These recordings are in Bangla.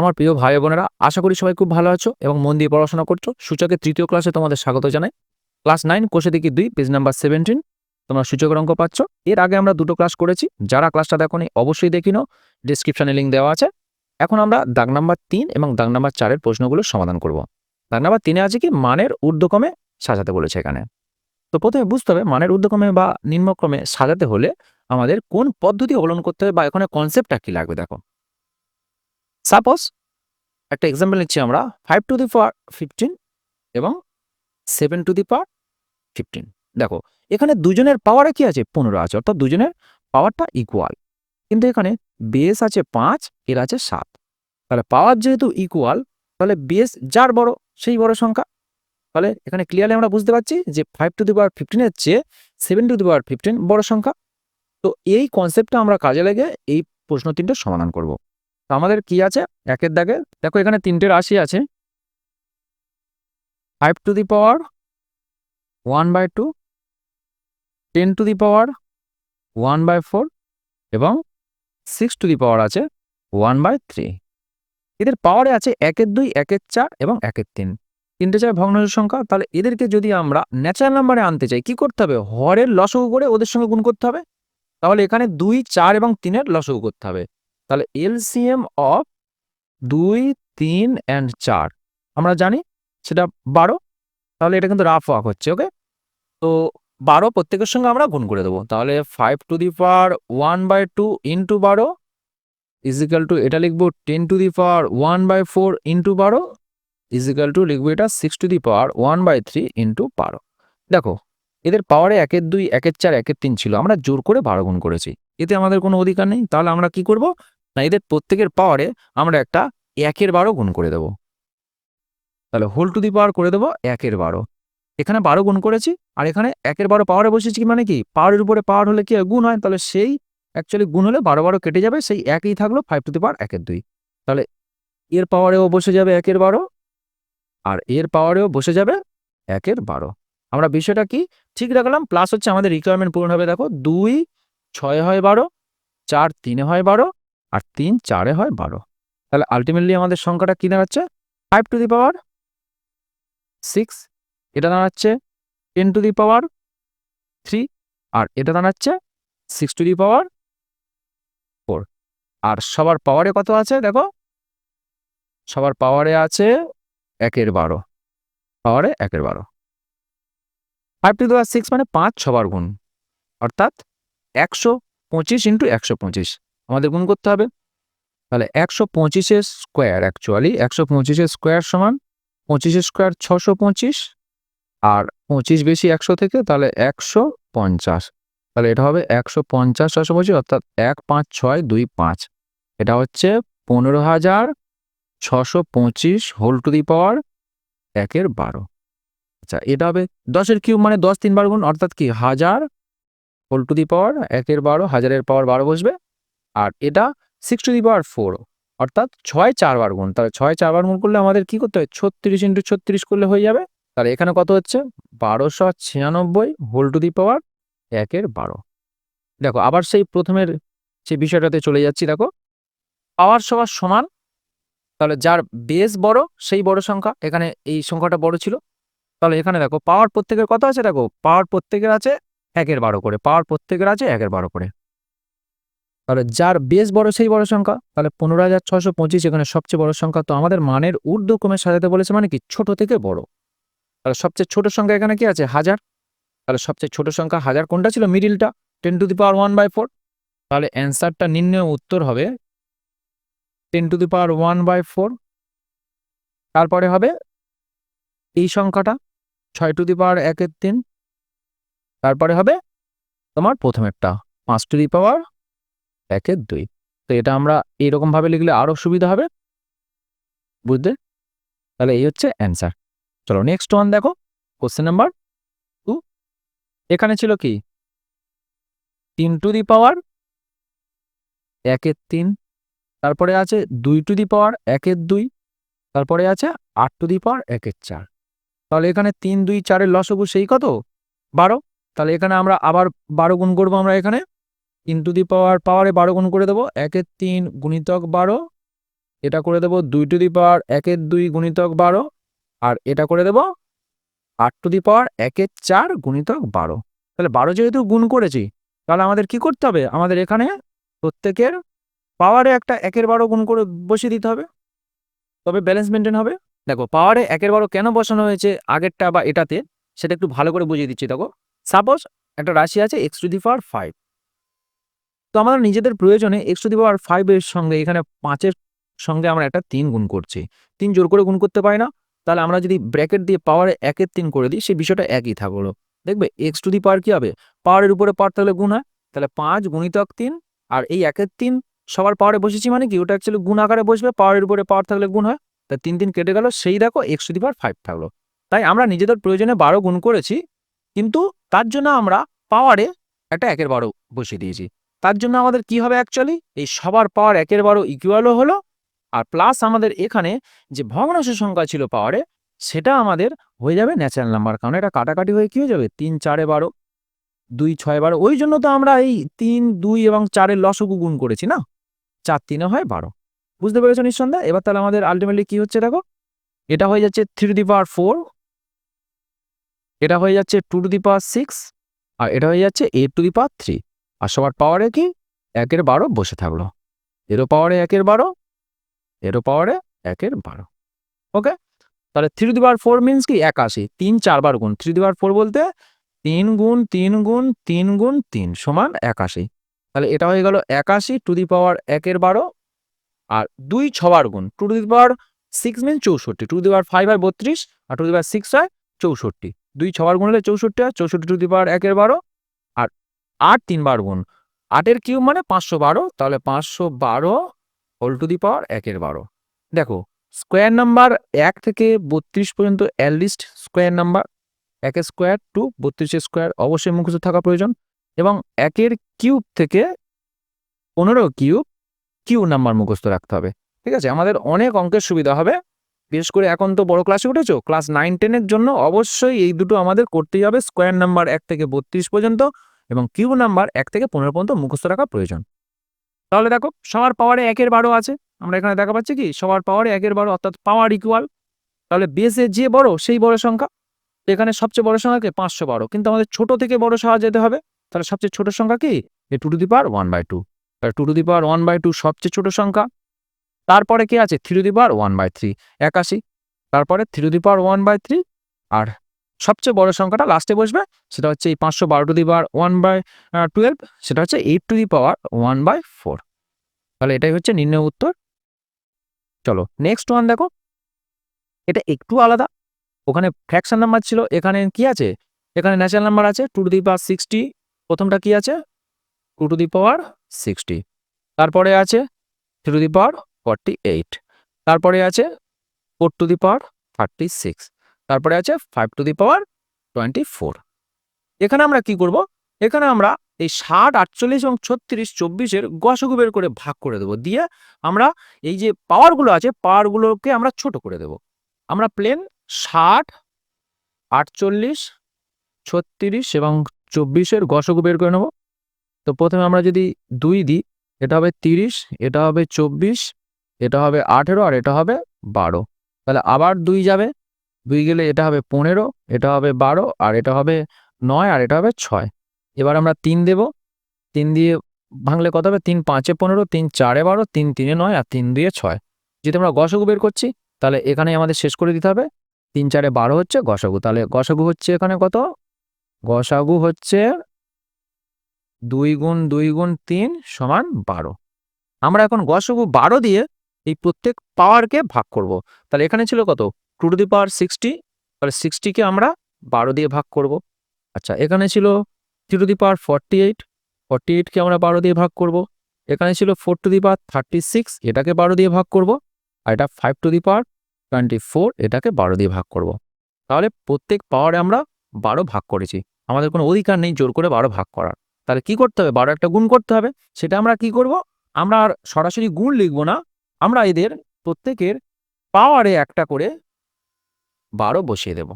আমার প্রিয় ভাই বোনেরা, আশা করি সবাই খুব ভালো আছো এবং মন দিয়ে পড়াশোনা করছ। সূচকের তৃতীয় ক্লাসে তোমাদের স্বাগত জানাই। ক্লাস নাইন, কোষে দেখি দুই, পেজ নাম্বার সেভেন্টিন তোমরা সূচকের অঙ্ক পাচ্ছ। এর আগে আমরা দুটো ক্লাস করেছি। যারা ক্লাসটা দেখোনি, অবশ্যই দেখি নাও। ডিসক্রিপশনে লিঙ্ক দেওয়া আছে। এখন আমরা দাগ নাম্বার তিন এবং দাগ নাম্বার চারের প্রশ্নগুলো সমাধান করব। দাগ নাম্বার তিনে আছে কি, মানের ঊর্ধ্বক্রমে সাজাতে বলেছে এখানে। তো প্রথমে বুঝতে হবে, মানের ঊর্ধ্বক্রমে বা নিম্নক্রমে সাজাতে হলে আমাদের কোন পদ্ধতি অবলম্বন করতে হবে বা এখানে কনসেপ্টটা কি লাগবে, দেখো। সাপোজ একটা এক্সাম্পল নিচ্ছি আমরা five to the power fifteen এবং seven to the power fifteen দেখো, এখানে দুজনের পাওয়ারে কি আছে? পনেরো আছে, অর্থাৎ দুজনের পাওয়ারটা ইকুয়াল কিন্তু এখানে বেস আছে পাঁচ, এর আছে সাত। তাহলে পাওয়ার যেহেতু ইকুয়াল তাহলে বেস যার বড়, সেই বড় সংখ্যা। তাহলে এখানে ক্লিয়ারলি আমরা বুঝতে পারছি যে ফাইভ টু দি পাওয়ার ফিফটিনের চেয়ে seven to the power fifteen বড় সংখ্যা। তো এই কনসেপ্টটা আমরা কাজে লেগে এই প্রশ্ন তিনটে সমাধান করব। আমাদের কি আছে? একের দাগে দেখো এখানে তিনটে রাশি আছে। Five to the power one by two ten to the power one by four এবং সিক্স টু দি পাওয়ার আছে ওয়ান বাই থ্রি এদের পাওয়ারে আছে একের দুই, একের চার এবং একের তিন। তিনটে চার ভগ্নাংশ সংখ্যা, তাহলে এদেরকে যদি আমরা ন্যাচারাল নাম্বারে আনতে চাই, কি করতে হবে? হরের লসগু করে ওদের সঙ্গে গুণ করতে হবে। তাহলে এখানে দুই, চার এবং তিনের লসগু করতে হবে। তাহলে এলসিএম অফ দুই, তিন অ্যান্ড চার। আমরা জানি সেটা বারো, তাহলে এটা কিন্তু রাফ ওয়াক হচ্ছে ওকে তো বারো প্রত্যেকের সঙ্গে আমরা গুণ করে দেবো। তাহলে five to the power one by two into বারো ইজিক্যাল টু এটা লিখব ten to the power one by four into বারো ইজিক্যাল টু লিখব এটা six to the power one by three into বারো। দেখো, এদের পাওয়ারে একের দুই, একের চার, একের তিন ছিল। আমরা জোর করে বারো গুণ করেছি। এতে আমাদের কোনো অধিকার নেই। তাহলে আমরা কি করব? না, এদের প্রত্যেকের পাওয়ারে আমরা একটা একের বারো গুণ করে দেব। তাহলে হোল টু দি পাওয়ার করে দেবো একের বারো। এখানে বারো গুণ করেছি, আর এখানে একের বারো পাওয়ারে বসেছি কি মানে কি? পাওয়ারের উপরে পাওয়ার হলে কি গুণ হয়, তাহলে সেই অ্যাকচুয়ালি গুণ হলে বারো বারো কেটে যাবে, সেই একই থাকল ফাইভ টু দি পাওয়ার একের দুই। তাহলে এর পাওয়ারেও বসে যাবে একের বারো, আর এর পাওয়ারেও বসে যাবে একের বারো। আমরা বিষয়টা কি? ঠিক রাখলাম প্লাস হচ্ছে আমাদের রিকোয়ারমেন্ট পূরণ হবে, দেখো, দুই, ছয় হয় বারো, চার, তিনে হয় বারো আর তিন চারে হয় বারো। তাহলে আলটিমেটলি আমাদের সংখ্যাটা কি দাঁড়াচ্ছে? Five to the power six এটা দাঁড়াচ্ছে ten to the power three আর এটা দাঁড়াচ্ছে six to the power four আর সবার পাওয়ারে কত আছে দেখো? সবার পাওয়ারে আছে একের বারো। পাওয়ারে একের বারো। Five to the power six মানে পাঁচ, ছবার গুণ। অর্থাৎ একশো পঁচিশ ইন্টু একশো পঁচিশ। আমাদের গুণ করতে হবে। তাহলে একশো পঁচিশের স্কোয়ার অ্যাকচুয়ালি একশো পঁচিশের স্কোয়ার সমান পঁচিশের স্কোয়ার ছশো পঁচিশ আর পঁচিশ বেশি একশো থেকে তাহলে একশো পঞ্চাশ। তাহলে এটা হবে একশো পঞ্চাশ ছশো পঁচিশ অর্থাৎ এক পাঁচ ছয় দুই পাঁচ। এটা হচ্ছে পনেরো হাজার ছশো পঁচিশ হোল টু দি পাওয়ার একের বারো। আচ্ছা এটা হবে দশের কিউব মানে দশ তিনবার গুণ, অর্থাৎ কি? হাজার হোল টু দি পাওয়ার একের বারো, হাজারের পাওয়ার বারো বসবে। আর এটা six to the power four অর্থাৎ ছয় চারবার গুণ। তাহলে ছয় চারবার গুণ করলে আমাদের কি করতে হয়? ছত্রিশ ইন্টু ছত্রিশ করলে হয়ে যাবে। তাহলে এখানে কত হচ্ছে? বারোশো ছিয়ানব্বই হোল টু দি পাওয়ার একের বারো। দেখো, আবার সেই প্রথমের সেই বিষয়টাতে চলে যাচ্ছি, দেখো। পাওয়ার সবার সমান। তাহলে যার বেস বড়, সেই বড় সংখ্যা। এখানে এই সংখ্যাটা বড় ছিল। তাহলে এখানে দেখো পাওয়ার প্রত্যেকের কত আছে? দেখো পাওয়ার প্রত্যেকের আছে একের বারো করে। পাওয়ার প্রত্যেকের আছে একের বারো করে। তাহলে যার বেশ বড় সেই বড় সংখ্যা, তাহলে পনেরো হাজার ছশো পঁচিশ এখানে সবচেয়ে বড় সংখ্যা তো আমাদের মানের ঊর্ধ্বক্রমে সাজাতে বলেছে মানে কি? ছোট থেকে বড়। তাহলে সবচেয়ে ছোট সংখ্যা এখানে কি আছে? হাজার। তাহলে সবচেয়ে ছোট সংখ্যা হাজার কোনটা ছিল? মিডিলটা। Ten to the power one by four. তাহলে অ্যান্সারটা নির্ণয় উত্তর হবে ten to the power one by four. তারপরে হবে এই সংখ্যাটা, ছয় টু দি পাওয়ার একের তিন। তারপরে হবে তোমার প্রথমেরটা, পাঁচ টু দি পাওয়ার একের দুই। তো এটা আমরা এইরকমভাবে লিখলে আরও সুবিধা হবে। বুঝতে তাহলে এই হচ্ছে অ্যান্সার চলো নেক্সট ওয়ান দেখো। কোশ্চেন নাম্বার টু এখানে ছিল কি? তিন টু দি পাওয়ার একের তিন। তারপরে আছে দুই টু দি পাওয়ার একের দুই। তারপরে আছে আট টু দি পাওয়ার একের চার। তাহলে এখানে তিন, দুই, চারের লসগু সেই কত? বারো। তাহলে এখানে আমরা আবার বারো গুণ করব আমরা এখানে। তিন টু দি পাওয়ার পাওয়ারে বারো গুণ করে দেবো, একের তিন গুণিতক বারো, এটা করে দেবো দুই টু দি পাওয়ার একের দুই গুণিতক বারো, আর এটা করে দেবো আট টু দি পাওয়ার একের চার গুণিতক বারো। তাহলে বারো যেহেতু গুণ করেছি, তাহলে আমাদের কি করতে হবে? আমাদের এখানে প্রত্যেকের পাওয়ারে একটা একের বারো গুণ করে বসিয়ে দিতে হবে। তবে ব্যালেন্স মেনটেন হবে। দেখো পাওয়ারে একের বারো কেন বসানো হয়েছে? আগেরটা বা এটাতে, সেটা একটু ভালো করে বুঝিয়ে দিচ্ছি। দেখো সাপোজ একটা রাশি আছে x to the power five তো আমাদের নিজেদের প্রয়োজনে এক্স টু দি পাওয়ার ফাইভের সঙ্গে, এখানে পাঁচের সঙ্গে আমরা একটা তিন গুণ করছি। তিন জোর করে গুণ করতে পারি না। তাহলে আমরা যদি ব্র্যাকেট দিয়ে পাওয়ারে একের তিন করে দিই, সেই বিষয়টা একই থাকল। দেখবে এক্স টু দি পাওয়ার কি হবে? পাওয়ারের উপরে পাওয়ার তাহলে গুণ হয়। তাহলে পাঁচ গুণিতক তিন, আর এই একের তিন সবার পাওয়ারে বসেছি মানে কি? ওটা অ্যাকচুয়ালি গুণ আকারে বসবে পাওয়ারের উপরে পাওয়ার থাকলে গুণ হয়। তা তিন তিন কেটে গেল, সেই দেখো x to the power five থাকল। তাই আমরা নিজেদের প্রয়োজনে বারো গুণ করেছি, কিন্তু তার জন্য আমরা পাওয়ারে একটা একের বারো বসিয়ে দিয়েছি। তার জন্য আমাদের কি হবে অ্যাকচুয়ালি এই সবার পাওয়ার একের বারো ইকুয়ালও হলো, আর প্লাস আমাদের এখানে যে ভগ্নাংশ সংখ্যা ছিল পাওয়ারে সেটা আমাদের হয়ে যাবে ন্যাচারাল নাম্বার কারণ এটা কাটাকাটি হয়ে কি হয়ে যাবে? তিন চারে বারো, দুই ছয় বারো, ওই জন্য তো আমরা এই তিন, দুই এবং চারের লসগু গুণ করেছি না? চার তিনে হয় বারো। বুঝতে পেরেছ নিঃসন্দেহ? এবার তাহলে আমাদের আলটিমেটলি কি হচ্ছে দেখো? এটা হয়ে যাচ্ছে থ্রি দি পাওয়ার ফোর এটা হয়ে যাচ্ছে two to the power six আর এটা হয়ে যাচ্ছে eight to the power three আর সবার পাওয়ারে কি? একের বারো বসে থাকল। এরও পাওয়ারে একের বারো এরও পাওয়ারে একের বারো। ওকে তাহলে three to the power four means কি? একাশি। তিন চারবার গুণ। Three to the power four বলতে তিন গুণ তিন গুণ তিন গুণ, তিন সমান একাশি। তাহলে এটা হয়ে গেল একাশি টু দি পাওয়ার একের বারো আর দুই ছবার গুণ। Two to the power six mean চৌষট্টি। টু দি পাওয়ার ফাইভ হয় বত্রিশ আর টু দি পাওয়ার সিক্স হয় চৌষট্টি। দুই ছবার গুণ হলে চৌষট্টি হয়। চৌষট্টি টু দি পাওয়ার একের বারো আট তিনবার গুণ। আটের কিউব মানে পাঁচশো বারো, তাহলে পাঁচশো বারো হোল টু দি পাওয়ার একের বারো। দেখো, স্কোয়ার নাম্বার এক থেকে বত্রিশ পর্যন্ত অ্যাটলিস্ট স্কোয়ার নাম্বার, একের স্কোয়ার, টু বত্রিশের স্কোয়ার অবশ্যই মুখস্থ থাকা প্রয়োজন। এবং একের কিউব থেকে পনেরো কিউব কিউ নাম্বার মুখস্থ রাখতে হবে। ঠিক আছে? আমাদের অনেক অঙ্কের সুবিধা হবে। বিশেষ করে এখন তো বড় ক্লাসে উঠেছো ক্লাস নাইন টেনের জন্য অবশ্যই এই দুটো আমাদের করতেই হবে। স্কোয়ার নাম্বার এক থেকে বত্রিশ পর্যন্ত এবং কিউ নাম্বার এক থেকে পনেরো পর্যন্ত মুখস্থ রাখা প্রয়োজন। তাহলে দেখো, সবার পাওয়ারে একের বারো আছে। আমরা এখানে দেখা পাচ্ছি কি, সবার পাওয়ারে একের বারো, অর্থাৎ পাওয়ার ইকুয়াল তাহলে বেসে যে বড়, সেই বড় সংখ্যা। এখানে সবচেয়ে বড় সংখ্যা কি, পাঁচশো বারো। কিন্তু আমাদের ছোট থেকে বড় সংখ্যা যেতে হবে। তাহলে সবচেয়ে ছোট সংখ্যা কি এ two to the power one by two তাহলে two to the power one by two সবচেয়ে ছোট সংখ্যা। তারপরে কি আছে three to the power one by three একাশি। তারপরে three to the power one by three আর সবচেয়ে বড় সংখ্যাটা লাস্টে বসবে, সেটা হচ্ছে এই পাঁচশো বারো to the power one by twelve সেটা হচ্ছে eight to the power one by four তাহলে এটাই হচ্ছে নির্ণয় উত্তর। চলো নেক্সট ওয়ান দেখো। এটা একটু আলাদা। ওখানে ফ্র্যাকশন নাম্বার ছিল, এখানে কি আছে? এখানে ন্যাচারাল নাম্বার আছে two to the power sixty প্রথমটা কি আছে? Two to the power sixty তারপরে আছে three to the power forty eight তারপরে আছে four to the power thirty six তারপরে আছে five to the power twenty four এখানে আমরা কি করব? এখানে আমরা এই ষাট, আটচল্লিশ এবং ছত্রিশ, চব্বিশের গসগু বের করে ভাগ করে দেবো। দিয়ে আমরা এই যে পাওয়ারগুলো আছে পাওয়ারগুলোকে আমরা ছোট করে দেব। আমরা প্লেন ষাট, আটচল্লিশ, ছত্রিশ এবং চব্বিশের গসগু বের করে নেব। তো প্রথমে আমরা যদি দুই দিই, এটা হবে তিরিশ, এটা হবে চব্বিশ, এটা হবে আঠেরো, আর এটা হবে বারো। তাহলে আবার দুই যাবে। দুই গেলে এটা হবে পনেরো, এটা হবে বারো আর এটা হবে নয় আর এটা হবে ছয়। এবার আমরা তিন দেব। তিন দিয়ে ভাঙলে কত হবে? তিন পাঁচে পনেরো, তিন চারে বারো, তিন তিনে নয় আর তিন দুয়ে ছয়। যদি আমরা গসগু বের করছি, তাহলে এখানে আমাদের শেষ করে দিতে হবে। তিন চারে বারো হচ্ছে গসাগু। তাহলে গসাগু হচ্ছে এখানে কত? গসাগু হচ্ছে দুই গুণ দুই গুণ তিন সমান বারো। আমরা এখন গসগু বারো দিয়ে এই প্রত্যেক পাওয়ারকে ভাগ করব। তাহলে এখানে ছিল কত? Two to the power sixty তাহলে সিক্সটিকে আমরা বারো দিয়ে ভাগ করব। আচ্ছা এখানে ছিল three to the power forty eight forty এইটকে আমরা বারো দিয়ে ভাগ করব। এখানে ছিল four to the power thirty six এটাকে বারো দিয়ে ভাগ করব। আর এটা five to the power twenty four এটাকে বারো দিয়ে ভাগ করব। তাহলে প্রত্যেক পাওয়ারে আমরা বারো ভাগ করেছি। আমাদের কোনো অধিকার নেই জোর করে বারো ভাগ করার। তাহলে কি করতে হবে? বারো একটা গুণ করতে হবে। সেটা আমরা কি করব? আমরা আর সরাসরি গুণ লিখব না। আমরা এদের প্রত্যেকের পাওয়ারে একটা করে বারো বসিয়ে দেব।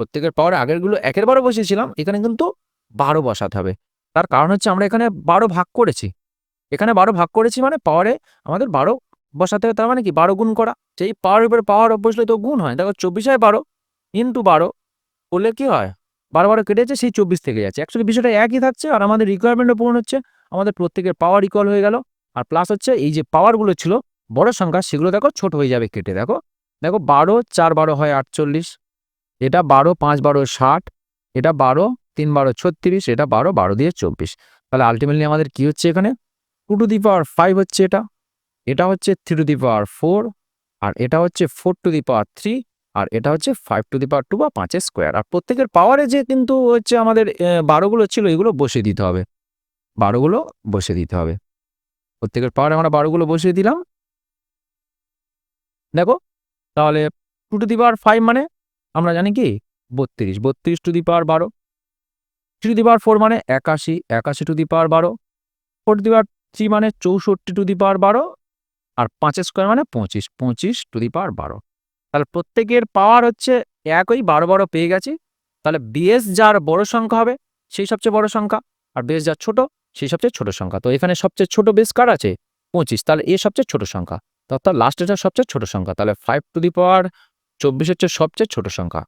প্রত্যেকের পাওয়ারে আগেরগুলো একের বারো বসিয়েছিলাম, এখানে কিন্তু বারো বসাতে হবে। তার কারণ হচ্ছে আমরা এখানে বারো ভাগ করেছি। এখানে বারো ভাগ করেছি মানে পাওয়ারে আমাদের বারো বসাতে হবে, তার মানে কি? বারো গুণ করা। সেই পাওয়ার উপরে পাওয়ার বসলে তো গুণ হয়। দেখো চব্বিশ হয় বারো ইন্টু বারো করলে কি হয়? বারো বারো কেটে যাচ্ছে, সেই চব্বিশ থেকে যাচ্ছে। অ্যাকচুয়ালি বিষয়টা একই থাকছে আর আমাদের রিকোয়ারমেন্টও পূরণ হচ্ছে। আমাদের প্রত্যেকের পাওয়ার ইকুয়াল হয়ে গেল। আর প্লাস হচ্ছে এই যে পাওয়ারগুলো ছিল, বড় সংখ্যা, সেগুলো দেখো ছোট হয়ে যাবে কেটে। দেখো দেখো বারো, চার বারো হয় আটচল্লিশ, এটা বারো, পাঁচ বারো, ষাট, এটা বারো, তিন বারো, ছত্রিশ, এটা বারো বারো দিয়ে চব্বিশ। তাহলে আলটিমেটলি আমাদের কি হচ্ছে এখানে? Two to the power five হচ্ছে এটা এটা হচ্ছে three to the power four আর এটা হচ্ছে four to the power three আর এটা হচ্ছে five to the power two বা পাঁচের স্কোয়ার আর প্রত্যেকের পাওয়ারে যে কিন্তু হচ্ছে আমাদের বারোগুলো ছিল, এগুলো বসে দিতে হবে। বারোগুলো বসে দিতে হবে। প্রত্যেকের পাওয়ারে আমরা বারোগুলো বসিয়ে দিলাম। দেখো তাহলে two to the power five মানে আমরা জানি কি? বত্রিশ। বত্রিশ টু দি পাওয়ার বারো। Three to the power four মানে একাশি। একাশি টু দি পাওয়ার বারো। Four to the power three মানে চৌষট্টি টু দি পাওয়ার বারো। আর পাঁচের স্কোয়ার মানে পঁচিশ। পঁচিশ টু দি পাওয়ার বারো। তাহলে প্রত্যেকের পাওয়ার হচ্ছে একই। বারো বারো পেয়ে গেছি। তাহলে বেস যার বড় সংখ্যা হবে, সেই সবচেয়ে বড় সংখ্যা। আর বেস যার ছোট, সেই সবচেয়ে ছোট সংখ্যা। তো এখানে সবচেয়ে ছোট বেস কার আছে? পঁচিশ। তাহলে এ সবচেয়ে ছোট সংখ্যা। অর্থাৎ লাস্টেটা সবচেয়ে ছোট সংখ্যা, তাহলে ফাইভ টু দি পাওয়ার চব্বিশ হচ্ছে সবচেয়ে ছোট সংখ্যা।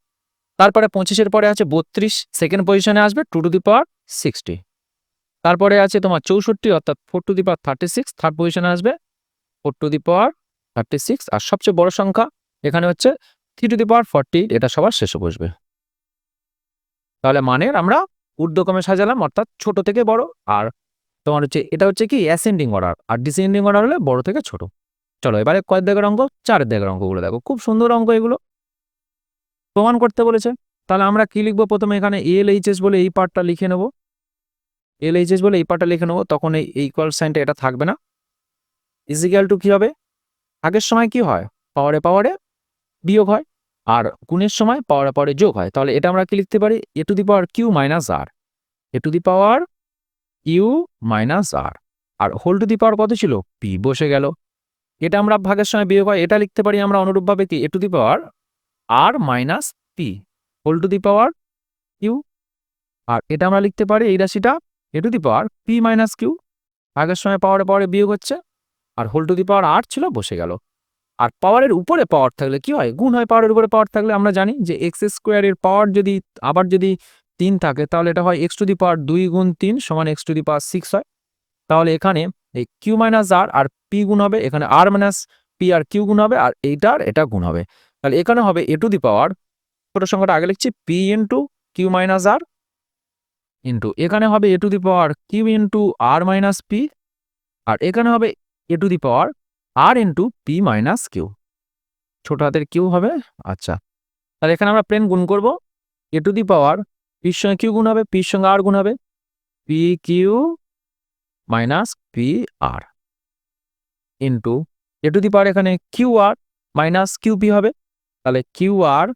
তারপরে পঁচিশের পরে আছে বত্রিশ সেকেন্ড পজিশনে আসবে two to the power sixty তারপরে আছে তোমার চৌষট্টি, অর্থাৎ four to the power thirty six third পজিশনে আসবে four to the power thirty six আর সবচেয়ে বড় সংখ্যা এখানে হচ্ছে three to the power forty এটা সবার শেষে বসবে। তাহলে মানের আমরা ঊর্ধ্বক্রমে সাজালাম, অর্থাৎ ছোট থেকে বড়, আর তোমার হচ্ছে, এটা হচ্ছে কি অ্যাসেন্ডিং অর্ডার আর ডিসেন্ডিং অর্ডার হলে বড় থেকে ছোট। চলো এবারে কয়েক দাগের অঙ্ক চারের দাগের অঙ্কগুলো দেখো খুব সুন্দর অঙ্ক এগুলো। প্রমাণ করতে বলেছে। তাহলে আমরা কি লিখব? প্রথমে এখানে এল এইচএস বলে এই পার্টটা লিখে নেব। এল এইচএস বলে এই পার্টটা লিখে নেব, তখন এই ইকুয়াল সাইনটা এটা থাকবে না। ইজিক্যাল টু কি হবে? আগের সময় কি হয়? পাওয়ারে পাওয়ারে বিয়োগ হয়, আর গুণের সময় পাওয়ারে পাওয়ারে যোগ হয়। তাহলে এটা আমরা কি লিখতে পারি? A to the power q minus r. A to the power u minus r. R whole to the power কত ছিল? পি বসে গেল। এটা আমরা ভাগের সময় বিয়োগ হয়, এটা লিখতে পারি আমরা অনুরূপভাবে কি? A to the power r minus p whole to the power q আর এটা আমরা লিখতে পারি এই রাশিটা a to the power p minus q ভাগের সময় পাওয়ারে পাওয়ারে বিয়োগ হচ্ছে, আর হোল টু দি পাওয়ার আট ছিল, বসে গেল। আর পাওয়ারের উপরে পাওয়ার থাকলে কি হয়? গুণ হয় পাওয়ারের উপরে পাওয়ার থাকলে আমরা জানি যে এক্স স্কোয়ারের পাওয়ার যদি আবার যদি তিন থাকে, তাহলে এটা হয় এক্স টু দি পাওয়ার দুই গুণ তিন সমান x to the power six হয়। তাহলে এখানে এই কিউ মাইনাস আর আর পি গুণ হবে, এখানে আর মাইনাস পি আর কিউ গুণ হবে, আর এইটার এটা গুণ হবে। তাহলে এখানে হবে এ টু দি পাওয়ার ছোট সংখ্যাটা আগে লিখছি p into q minus r into এখানে হবে a to the power q into r minus p আর এখানে হবে a to the power r into p minus q ছোট হাতের কিউ হবে আচ্ছা। তাহলে এখানে আমরা প্লেন গুণ করব এ টু দি পাওয়ার পির সঙ্গে কিউ গুণ হবে পির সঙ্গে আর গুণ হবে p q minus p r into a to the power এখানে q r minus q p হবে। তাহলে q r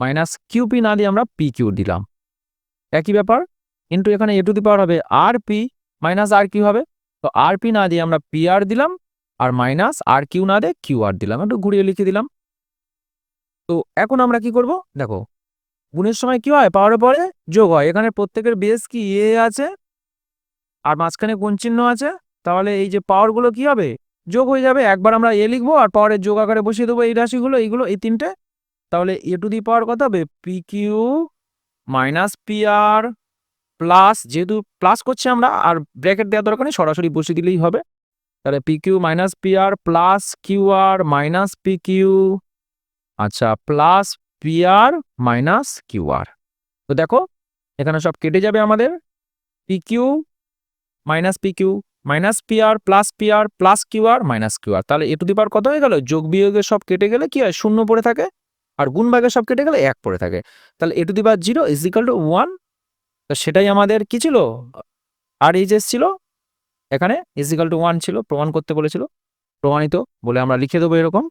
minus q p না দিয়ে আমরা পি কিউ দিলাম। একই ব্যাপার ইন্টু এখানে এ টু দি পাওয়ার হবে আর পি মাইনাস আর কিউ হবে। তো আর পি না দিয়ে আমরা পি আর দিলাম আর মাইনাস আর কিউ না দিয়ে কিউ আর দিলাম। একটু ঘুরিয়ে লিখে দিলাম। তো এখন আমরা কি করব? দেখো, গুণের সময় কি হয়? পাওয়ারে পরে যোগ হয়। এখানে প্রত্যেকের বেস কি? এ আছে। আর মাঝখানে কোন চিহ্ন আছে? তাহলে এই যে পাওয়ারগুলো কি হবে? যোগ হয়ে যাবে। একবার আমরা এ লিখব আর পাওয়ারের যোগ আকারে বসিয়ে দেবো এই রাশিগুলো, এইগুলো, এই তিনটে। তাহলে এ টু দি পাওয়ার কত হবে? P q minus p r plus যেহেতু প্লাস করছি আমরা, আর ব্র্যাকেট দেওয়ার দরকার নেই, সরাসরি বসিয়ে দিলেই হবে। তাহলে p q minus p r plus q r minus p q আচ্ছা plus p r minus q r তো দেখো, এখানে সব কেটে যাবে আমাদের। P q minus p q minus p r plus p r plus q r minus q r তাহলে এ টু দি পাওয়ার কত হয়ে গেল? যোগ বিয়োগে সব কেটে গেলে কি হয়? শূন্য পড়ে থাকে। আর গুণ ভাগে সব কেটে গেলে এক পড়ে থাকে। তাহলে a to the power zero is equal to one তো সেটাই আমাদের কি ছিল? আর এইচ এস ছিল। এখানে ইজ ইকাল টু ওয়ান ছিল, প্রমাণ করতে বলেছিল। প্রমাণিত বলে আমরা লিখে দেবো এরকম।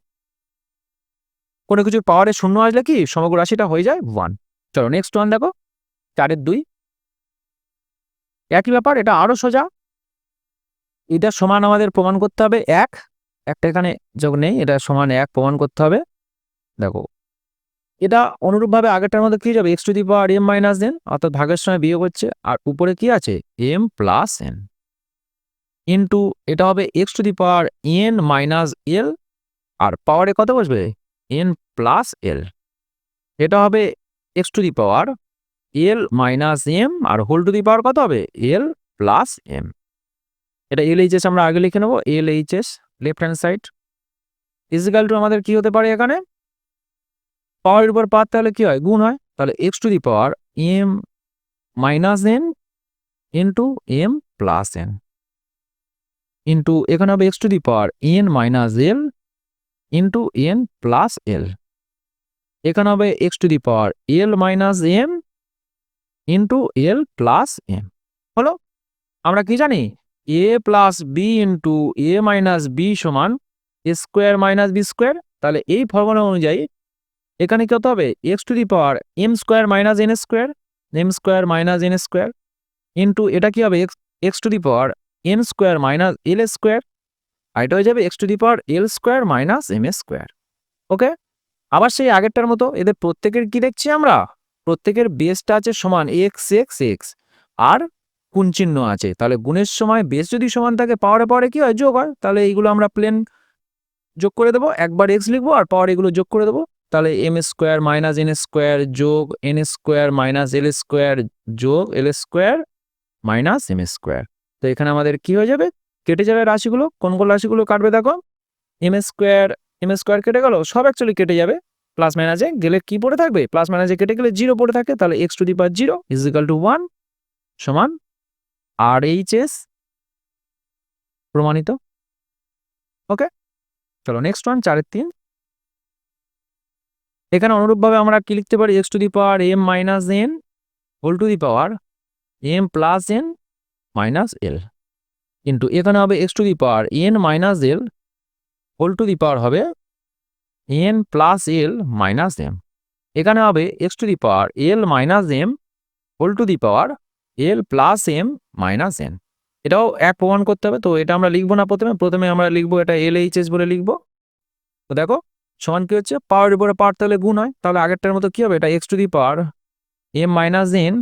কোনো কিছুর পাওয়ারে শূন্য আসলে কি? সমগ্র রাশিটা হয়ে যায় ওয়ান চলো নেক্সট ওয়ান দেখো। চারের দুই। একই ব্যাপার, এটা আরও সোজা। এটা সমান আমাদের প্রমাণ করতে হবে এক। একটা এখানে যোগ নেই, এটা সমান এক প্রমাণ করতে হবে। দেখো, এটা অনুরূপভাবে আগেরটার মধ্যে কি যাবে? X to the power m minus n অর্থাৎ ভাগের সময় বিয়োগ হচ্ছে। আর উপরে কি আছে? এম প্লাস এন ইন্টু এটা হবে x to the power n minus l আর পাওয়ারে কত বসবে? এন প্লাস এল এটা হবে x to the power l minus m R whole to the power কত হবে? এল প্লাস এম এটা এল এইচ এস আমরা আগে লিখে নেব L H S left hand side is equal to আমাদের কি হতে পারে এখানে? পাওয়ারের উপর পাওয়ার তাহলে কি হয়? গুণ হয়। তাহলে x to the power m minus n into m plus n into এখানে হবে x to the power n minus l into n plus l এখানে হবে x to the power l minus m into l plus m হলো, আমরা কি জানি? A plus b into a minus b সমান a square minus b square তাহলে এই ফর্মুলা অনুযায়ী এখানে কত হবে? X to the power m square minus n square m square minus n square into এটা কি হবে? X x to the power n square minus l square আর এটা হয়ে যাবে x to the power l square minus m square okay আবার সেই আগেরটার মতো এদের প্রত্যেকের কি দেখছি আমরা? প্রত্যেকের বেসটা আছে সমান এক্স এক্স এক্স আর গুণ চিহ্ন আছে। তাহলে গুণের সময় বেস যদি সমান থাকে পাওয়ারে পাওয়ারে কি হয়? যোগ হয়। তাহলে এইগুলো আমরা প্লেন যোগ করে দেবো। একবার এক্স লিখব আর পাওয়ার এগুলো যোগ করে দেবো। তাহলে m square minus n square যোগ n square minus l square যোগ l square minus m square তো এখানে আমাদের কি হয়ে যাবে? কেটে যাবে রাশিগুলো। কোন কোন রাশিগুলো কাটবে দেখো? এম স্কোয়ার এম স্কোয়ার কেটে গেল? সব অ্যাকচুয়ালি কেটে যাবে। প্লাস মাইনাসে গেলে কি পড়ে থাকবে? প্লাস মাইনাসে কেটে গেলে জিরো পড়ে থাকে, তাহলে x to the power zero is equal to one সমান আর এইচ এস প্রমাণিত। ওকে চলো নেক্সট ওয়ান চারের তিন। এখানে অনুরূপভাবে আমরা কি লিখতে পারি? X to the power m minus n whole to the power m plus n minus l কিন্তু এখানে হবে x to the power n minus l whole to the power হবে n plus l minus m এখানে হবে x to the power l minus m whole to the power l plus m minus n এটাও এক প্রমাণ করতে হবে, তো এটা আমরা লিখব না প্রথমে প্রথমে আমরা লিখব এটা এল এইচ এস বলে লিখব। তো দেখো, সমান কি হচ্ছে? পাওয়ারের উপরে পাওয়ার তাহলে গুণ হয়, তাহলে আগেরটার মতো কি হবে? এটা x to the power m minus n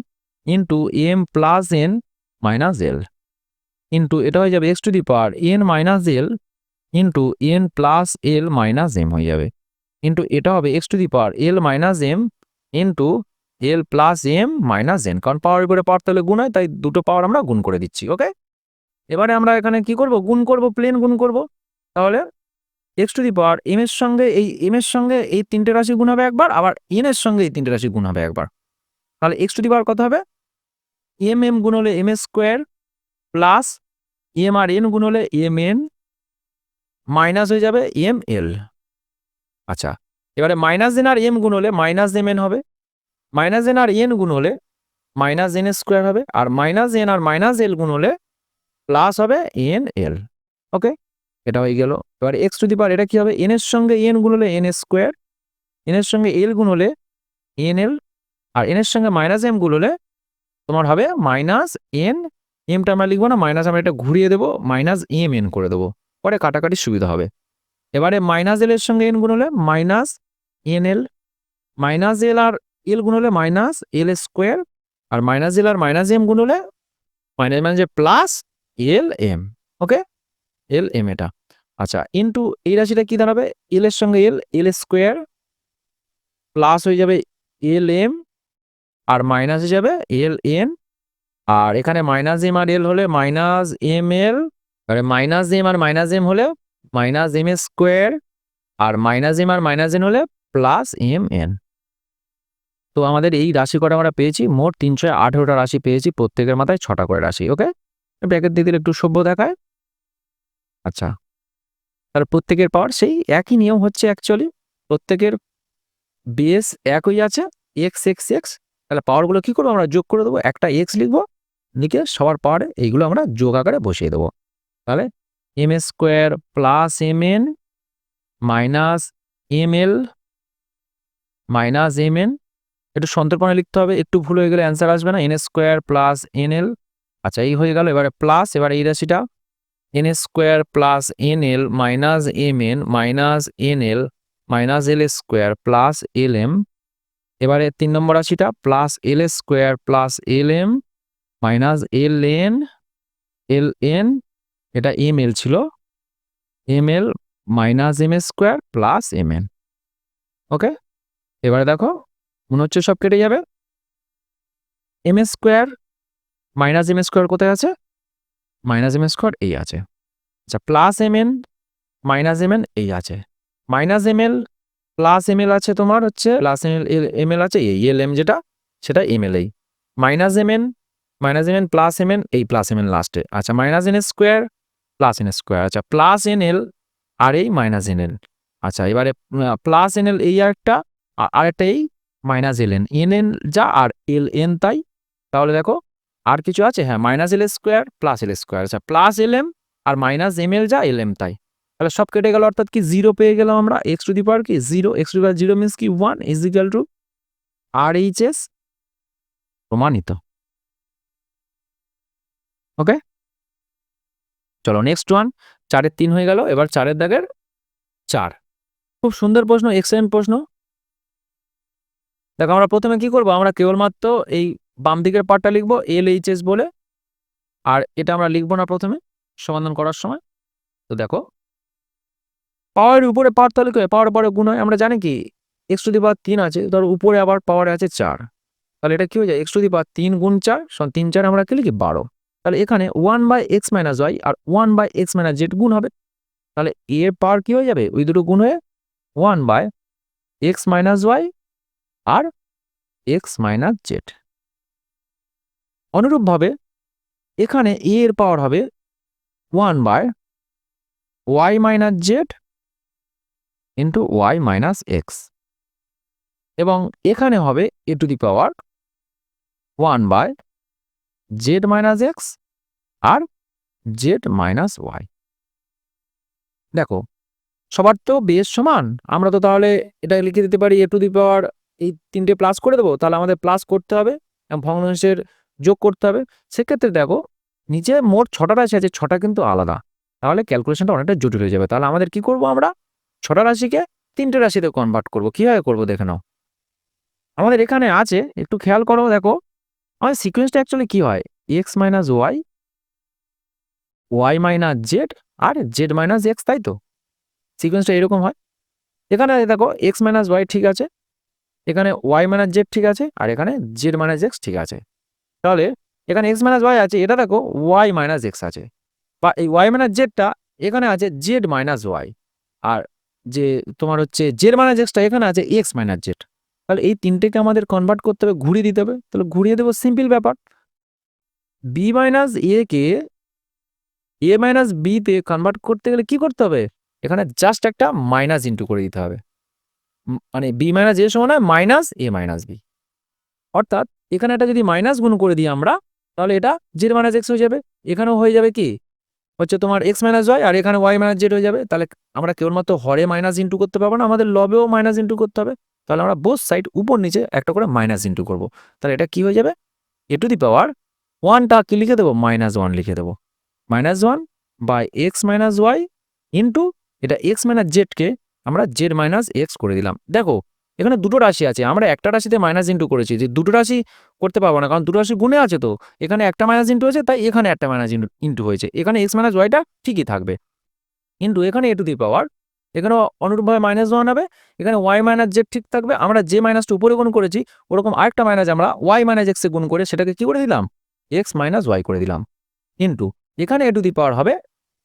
into m plus n minus l into এটা হয়ে যাবে x to the power n minus l into n plus l minus m হয়ে যাবে। ইন্টু এটা হবে x to the power l minus m into l plus m minus n কারণ পাওয়ার উপরে পাওয়ার তাহলে গুণ হয়, তাই দুটো পাওয়ার আমরা গুণ করে দিচ্ছি ওকে এবারে আমরা এখানে কি করব? গুণ করব প্লেন গুণ করব। তাহলে x to the power m এর সঙ্গে এই এম এর সঙ্গে এই তিনটে রাশি গুণ হবে একবার, আবার এন এর সঙ্গে এই তিনটে রাশি গুণ হবে একবার। তাহলে এক্স টু দি পাওয়ার কত হবে? এম এম গুণ হলে এম স্কোয়ার প্লাস এম আর এন গুণ হলে এম এন মাইনাস হয়ে যাবে এম এল আচ্ছা এবারে মাইনাস এন আর এম গুণ হলে মাইনাস এম এন হবে। মাইনাস এন আর এন গুণ হলে মাইনাস এন স্কোয়ার হবে। আর মাইনাস এন আর মাইনাস এল গুণ হলে প্লাস হবে এন এল ওকে? এটা হয়ে গেল। এবার এক্স টু দি পাওয়ার এটা কি হবে? এন এর সঙ্গে এন গুণ হলে এন স্কোয়ার এন এর সঙ্গে এল গুণ হলে এন এল আর এন এর সঙ্গে মাইনাস এম গুণ হলে তোমার হবে মাইনাস এন এমটা আমরা লিখব না, মাইনাস আমরা এটা ঘুরিয়ে দেবো, মাইনাস এম এন করে দেবো। পরে কাটাকাটি সুবিধা হবে। এবারে মাইনাস এল এর সঙ্গে এন গুণ হলে minus n l minus l আর এল গুণ হলে মাইনাস এল স্কোয়ার, আর মাইনাস এল আর মাইনাস এম গুণ হলে মাইনাস মানে যে plus l m okay l m এটা। আচ্ছা ইন্টু এই রাশিটা কি দাঁড়াবে? এল এর সঙ্গে এল এল স্কোয়ার প্লাস হয়ে যাবে এল এম আর মাইনাস হয়ে যাবে এল এন আর এখানে মাইনাস এম আর এল হলে মাইনাস এম এল এবারে মাইনাস এম আর মাইনাস এম হলে মাইনাস এম স্কোয়ার আর মাইনাস এম আর মাইনাস এন হলে প্লাস এম এন তো আমাদের এই রাশি কটা আমরা পেয়েছি, মোট তিনশো আঠেরোটা রাশি পেয়েছি, প্রত্যেকের মাথায় ছটা করে রাশি ওকে ব্র্যাকেট দিয়ে একটু সভ্য দেখায়। আচ্ছা তার প্রত্যেকের পাওয়ার সেই একই নিয়ম হচ্ছে অ্যাকচুয়ালি প্রত্যেকের বেস একই আছে এক্স এক্স এক্স তাহলে পাওয়ারগুলো কী করব আমরা যোগ করে দেবো, একটা এক্স লিখব, লিখে সবার পাওয়ারে এইগুলো আমরা যোগ আকারে বসিয়ে দেবো। তাহলে m square plus m n minus m l minus m n একটু সন্তর্পণে লিখতে হবে, একটু ভুল হয়ে গেলে অ্যান্সার আসবে না n square plus n l আচ্ছা এই হয়ে গেল, এবারে প্লাস এবার এই রাশিটা n square plus n l minus m n minus n l minus l square plus l m এবারে তিন নম্বর রাশিটা plus l square plus l m minus l n l n এটা এম এল ছিল। M l minus m s square plus m n okay এবারে দেখো, মনে হচ্ছে সব কেটে যাবে। M s square minus m s square কোথায় আছে? মাইনাস এম এস স্কোয়ার এই আছে। আচ্ছা plus m n minus m n এই আছে। Minus m l plus m l আছে তোমার হচ্ছে plus m l m l আছে এই এল এম যেটা, সেটা এম এল এই। Minus m n minus m n plus m n এই প্লাস এম এন লাস্টে আচ্ছা minus n s square plus n square আচ্ছা প্লাস এন এল আর এই মাইনাস এন এল আচ্ছা এবারে প্লাস এন এল এই আরেকটা আর আরেকটা এই minus l n n n যা আর এল এন তাই। তাহলে দেখো, আর কিছু আছে? হ্যাঁ minus l square plus l square আচ্ছা প্লাস এল এম আর মাইনাস এম এল যা এল এম তাই। তাহলে সব কেটে গেল, অর্থাৎ কি জিরো পেয়ে গেলাম আমরা? এক্স টু দি পাওয়ার কি? Zero x to the power zero means কি? One is equal to R H S প্রমাণিত। ওকে চলো নেক্সট ওয়ান চারের তিন হয়ে গেল, এবার চারের দাগের চার। খুব সুন্দর প্রশ্ন এক্সেলেন্ট প্রশ্ন। দেখো আমরা প্রথমে কি করব, আমরা কেবলমাত্র এই বাম দিকের পার্টটা লিখব এল এইচ এস বলে, আর এটা আমরা লিখব না প্রথমে, সমাধান করার সময়। তো দেখো পাওয়ারের উপরে পাওয়ার তাহলে পাওয়ার পরে গুণ হয়, আমরা জানি কি এক্স টু দি পাওয়ার তিন আছে, ধর উপরে আবার পাওয়ারে আছে চার। তাহলে এটা কি হয়ে যায়? এক্স টু দি পাওয়ার তিন গুণ চার তিন চার আমরা কি লিখি? বারো। তাহলে এখানে one by x minus y R one by x minus z গুণ হবে। তাহলে এর পাওয়ার কি হয়ে যাবে? ওই দুটো গুণ হয়ে one by x minus y R x minus z অনুরূপভাবে এখানে এ এর পাওয়ার হবে one by y minus z into y minus x এবং এখানে হবে a to the power one by z minus x R z minus y. দেখো, সবার তো বেশ সমান। আমরা তো তাহলে এটা লিখে দিতে পারি এ টু দি পাওয়ার এই তিনটে প্লাস করে দেবো, তাহলে আমাদের প্লাস করতে হবে এবং ভগ্নাংশের যোগ করতে হবে। সেক্ষেত্রে দেখো, নিচে মোট ছটা রাশি আছে, ছটা কিন্তু আলাদা। তাহলে ক্যালকুলেশনটা অনেকটা জটিল হয়ে যাবে। তাহলে আমাদের কি করব আমরা? ছটা রাশিকে তিনটে রাশিতে কনভার্ট করব। কীভাবে করব দেখে নাও। আমাদের এখানে আছে, একটু খেয়াল করো দেখো। আমাদের সিকোয়েন্সটা অ্যাকচুয়ালি কী হয়? X minus y y minus z আর জেড মাইনাস এক্স তাই তো? সিকোয়েন্সটা এরকম হয়। এখানে দেখো এক্স মাইনাস ওয়াই ঠিক আছে, এখানে ওয়াই মাইনাস জেড ঠিক আছে আর এখানে জেড মাইনাস এক্স ঠিক আছে। তাহলে এখানে এক্স মাইনাস ওয়াই আছে, এটা দেখো ওয়াই মাইনাস এক্স আছে। বা এই ওয়াই মাইনাস জেডটা এখানে আছে জেড মাইনাস ওয়াই আর যে তোমার হচ্ছে জেড মাইনাস এক্সটা এখানে আছে এক্স মাইনাস জেড তাহলে এই তিনটেকে আমাদের কনভার্ট করতে হবে, ঘুরিয়ে দিতে হবে। তাহলে ঘুরিয়ে দেবো সিম্পল ব্যাপার। বি মাইনাস এ কে এ মাইনাস বিতে কনভার্ট করতে গেলে কি করতে হবে? এখানে জাস্ট একটা মাইনাস ইন্টু করে দিতে হবে। মানে বি মাইনাস এ সমান হয় মাইনাস এ মাইনাস বি অর্থাৎ এখানে একটা যদি মাইনাস গুণ করে দিই আমরা, তাহলে এটা জেড মাইনাস এক্স হয়ে যাবে। এখানেও হয়ে যাবে কি? হচ্ছে তোমার এক্স মাইনাস ওয়াই আর এখানে ওয়াই মাইনাস জেড হয়ে যাবে। তাহলে আমরা কেবলমাত্র হরে মাইনাস ইন্টু করতে পারব না, আমাদের লবেও মাইনাস ইন্টু করতে হবে। তাহলে আমরা বোস সাইড উপর নিচে একটা করে মাইনাস ইন্টু করব। তাহলে এটা কি হয়ে যাবে? এ টু দি পাওয়ার ওয়ানটা কি লিখে দেবো? মাইনাস ওয়ান লিখে দেবো। Minus one by x minus y into এটা এক্স মাইনাস জেডকে আমরা জেড মাইনাস এক্স করে দিলাম। দেখো, এখানে দুটো রাশি আছে। আমরা একটা রাশিতে মাইনাস ইন্টু করেছি। যে দুটো রাশি করতে পারব না, কারণ দুটো রাশি গুণে আছে তো। এখানে একটা মাইনাস ইন্টু হয়েছে তাই এখানে একটা মাইনাস ইন্টু ইন্টু হয়েছে। এখানে এক্স মাইনাস ওয়াইটা ঠিকই থাকবে। ইন্টু এখানে এ টু দি পাওয়ার এখানে অনুরূপভাবে মাইনাস ওয়ান হবে, এখানে ওয়াই মাইনাস জেড ঠিক থাকবে, আমরা যে মাইনাসটা উপরে গুণ করেছি, ওরকম আরেকটা মাইনাস আমরা ওয়াই মাইনাস এক্সে গুণ করে সেটাকে কি করে দিলাম? এক্স মাইনাস ওয়াই করে দিলাম। ইন্টু এখানে এ টু দি পাওয়ার হবে,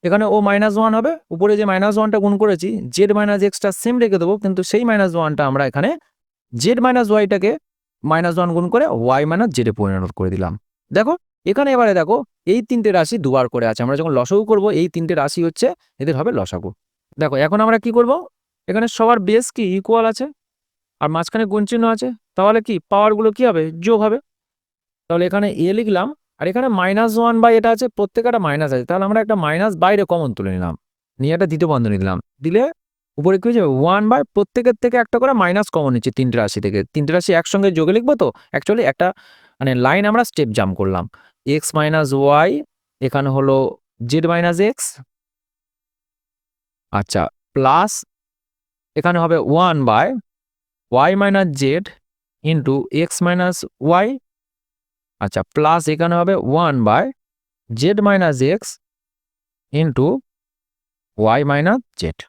এখানে ও মাইনাস ওয়ান হবে, উপরে যে মাইনাস ওয়ানটা গুণ করেছি জেড মাইনাস এক্সটা সেম রেখে দেবো, কিন্তু সেই মাইনাস ওয়ানটা আমরা এখানে জেড মাইনাস ওয়াইটাকে মাইনাস ওয়ান গুণ করে ওয়াই মাইনাস জেডে পরিণত করে দিলাম। দেখো, এখানে এবারে দেখো, এই তিনটে রাশি দুবার করে আছে, আমরা যখন লসাগু করব, এই তিনটে রাশি হচ্ছে, এদের হবে লসাগু। দেখো, এখন আমরা কি করব? এখানে সবার বেস কি ইকুয়াল আছে? আর মাঝখানে গুণ চিহ্ন আছে? তাহলে কি? পাওয়ারগুলো কি হবে? যোগ হবে। তাহলে এখানে এ লিখলাম, আর এখানে মাইনাস ওয়ান বাই এটা আছে, প্রত্যেকটা মাইনাস আছে। তাহলে আমরা একটা মাইনাস বাইরে কমন তুলে নিলাম। নিয়ে একটা দ্বিতীয় বন্ধনী দিলাম দিলে উপরে কি হয়ে যাবে? ওয়ান বাই প্রত্যেকের থেকে একটা করে মাইনাস কমন নিচ্ছে তিনটে রাশি থেকে। তিনটে রাশি একসঙ্গে যোগে লিখব তো? অ্যাকচুয়ালি একটা মানে লাইন আমরা স্টেপ জাম্প করলাম। এক্স মাইনাস ওয়াই এখানে হলো জেড মাইনাস এক্স আচ্ছা প্লাস এখানে হবে one by y minus z into x minus y আচ্ছা প্লাস এখানে হবে one by z minus x into y minus z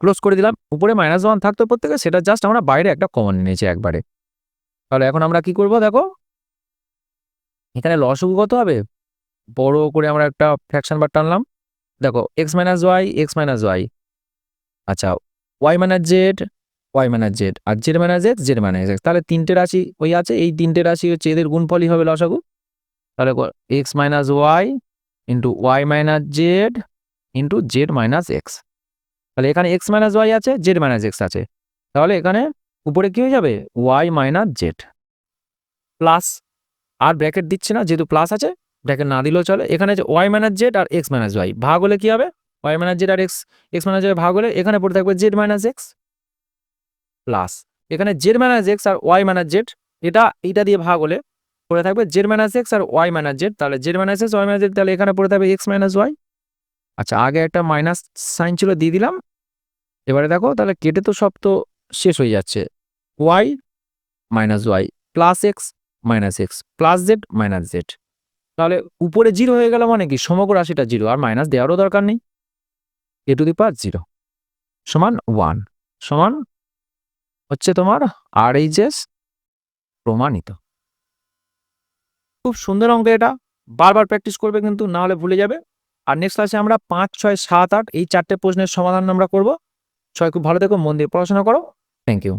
close করে দিলাম, উপরে মাইনাস ওয়ান থাকতো প্রত্যেকে, সেটা জাস্ট আমরা বাইরে একটা কমন নিয়েছি একবারে। তাহলে এখন আমরা কি করব দেখো? এখানে লসগু কত হবে? বড় করে আমরা একটা ফ্র্যাকশন বার টানলাম। দেখো x minus y x minus y আচ্ছা y minus z y minus z আর z minus x z minus x তাহলে তিনটে রাশি ওই আছে, এই তিনটে রাশি হচ্ছে এদের গুণফলই হবে লসাগু। তাহলে x minus y into y minus z into z minus x তাহলে এখানে এক্স মাইনাস ওয়াই আছে জেড মাইনাস এক্স আছে। তাহলে এখানে উপরে কি হয়ে যাবে? ওয়াই মাইনাস জেড প্লাস আর ব্র্যাকেট দিচ্ছে না, যেহেতু প্লাস আছে ব্র্যাকেট না দিলেও চলে। এখানে আছে ওয়াই মাইনাস জেড আর এক্স মাইনাস ওয়াই ভাগ হলে কি হবে? ওয়াই মাইনাস জেড আর এক্স এক্স মাইনাস জেড ভাগ হলে এখানে পড়ে থাকবে জেড মাইনাস এক্স প্লাস এখানে জেড মাইনাস এক্স আর ওয়াই মাইনাস জেড এটা, এইটা দিয়ে ভাগ হলে পড়ে থাকবে জেড মাইনাস এক্স আর ওয়াই মাইনাস জেড তাহলে z minus x y minus z তাহলে এখানে পড়ে থাকবে এক্স মাইনাস ওয়াই আচ্ছা আগে একটা মাইনাস সাইন ছিল, দিয়ে দিলাম। এবারে দেখো, তাহলে কেটে তো সব তো শেষ হয়ে যাচ্ছে। Y minus y plus x minus x plus z minus z তাহলে উপরে জিরো হয়ে গেল মানে কি? সমগ্র রাশিটা জিরো আর মাইনাস দেওয়ারও দরকার নেই। A to the power zero সমান ওয়ান সমান হচ্ছে তোমার আর এইচ এস প্রমাণিত। খুব সুন্দর অঙ্ক এটা। বারবার প্র্যাকটিস করবে কিন্তু না হলে ভুলে যাবে। আর নেক্সট ক্লাসে আমরা পাঁচ, ছয়, সাত, আট এই চারটে প্রশ্নের সমাধান আমরা করব। ছয় খুব ভালো থেকো, মন দিয়ে পড়াশোনা করো। Thank you